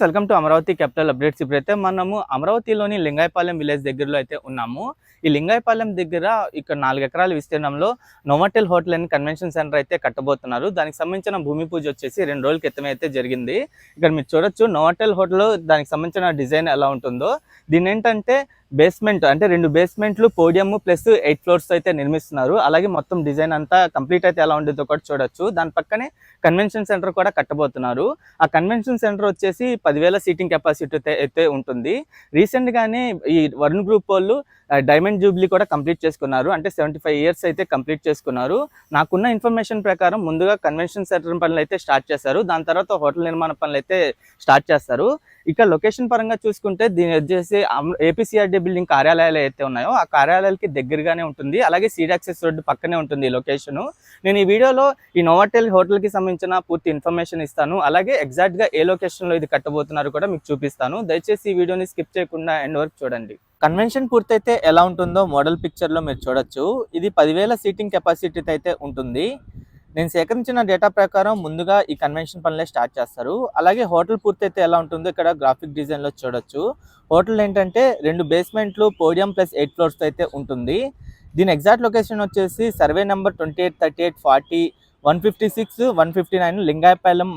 Welcome to Amaravati capital updates ఇప్పుడైతే మనము అమరావతిలోని లింగాయపాలెం విలేజ్ దగ్గరలో అయితే ఉన్నాము. ఈ లింగాయపాలెం దగ్గర ఇక్కడ నాలుగు ఎకరాల విస్తీర్ణంలో Novotel hotel and convention centre అయితే కట్టబోతున్నారు. దానికి సంబంధించిన భూమి పూజ వచ్చేసి రెండు రోజుల క్రితం అయితే జరిగింది. ఇక్కడ మీరు చూడొచ్చు నోవాటెల్ హోటల్ దానికి సంబంధించిన డిజైన్ ఎలా ఉంటుందో. దీని ఏంటంటే బేస్మెంట్ అంటే రెండు బేస్మెంట్లు పోడియం ప్లస్ ఎయిట్ ఫ్లోర్స్ అయితే నిర్మిస్తున్నారు. అలాగే మొత్తం డిజైన్ అంతా కంప్లీట్ అయితే ఎలా ఉండేదో కూడా చూడొచ్చు. దాని పక్కనే కన్వెన్షన్ సెంటర్ కూడా కట్టబోతున్నారు. ఆ కన్వెన్షన్ సెంటర్ వచ్చేసి పదివేల సీటింగ్ కెపాసిటీ అయితే- ఉంటుంది. రీసెంట్ గానే ఈ వరుణ్ గ్రూప్ వాళ్ళు డైమండ్ జూబ్లీ కూడా కంప్లీట్ చేసుకున్నారు. అంటే సెవెంటీ ఫైవ్ ఇయర్స్ అయితే కంప్లీట్ చేసుకున్నారు. నాకున్న ఇన్ఫర్మేషన్ ప్రకారం ముందుగా కన్వెన్షన్ సెంటర్ పనులు అయితే స్టార్ట్ చేశారు. దాని తర్వాత హోటల్ నిర్మాణ పనులు అయితే స్టార్ట్ చేస్తారు. ఇక లొకేషన్ పరంగా చూసుకుంటే దీని వచ్చేసి ఏపీసీఆర్డీ బిల్డింగ్ కార్యాలయాలు అయితే ఉన్నాయో ఆ కార్యాలయాలకి దగ్గరగానే ఉంటుంది. అలాగే సీడాక్సెస్ రోడ్డు పక్కనే ఉంటుంది ఈ లొకేషన్ నేను ఈ వీడియోలో ఈ నోవాటెల్ హోటల్కి సంబంధించిన పూర్తి ఇన్ఫర్మేషన్ ఇస్తాను. అలాగే ఎగ్జాక్ట్గా ఏ లొకేషన్లో ఇది కట్టబోతున్నారు కూడా మీకు చూపిస్తాను. దయచేసి ఈ వీడియోని స్కిప్ చేయకుండా ఎండ్ వరకు చూడండి. కన్వెన్షన్ పూర్తయితే ఎలా ఉంటుందో మోడల్ పిక్చర్లో మీరు చూడొచ్చు. ఇది పదివేల సీటింగ్ కెపాసిటీ అయితే ఉంటుంది. నేను సేకరించిన డేటా ప్రకారం ముందుగా ఈ కన్వెన్షన్ పనులే స్టార్ట్ చేస్తారు. అలాగే హోటల్ పూర్తయితే ఎలా ఉంటుందో ఇక్కడ గ్రాఫిక్ డిజైన్లో చూడొచ్చు. హోటల్ ఏంటంటే రెండు బేస్మెంట్లు పోడియం ప్లస్ ఎయిట్ ఫ్లోర్స్ అయితే ఉంటుంది. దీని ఎగ్జాక్ట్ లొకేషన్ వచ్చేసి survey number twenty eight thirty eight forty one fifty six one fifty nine Lingayapalem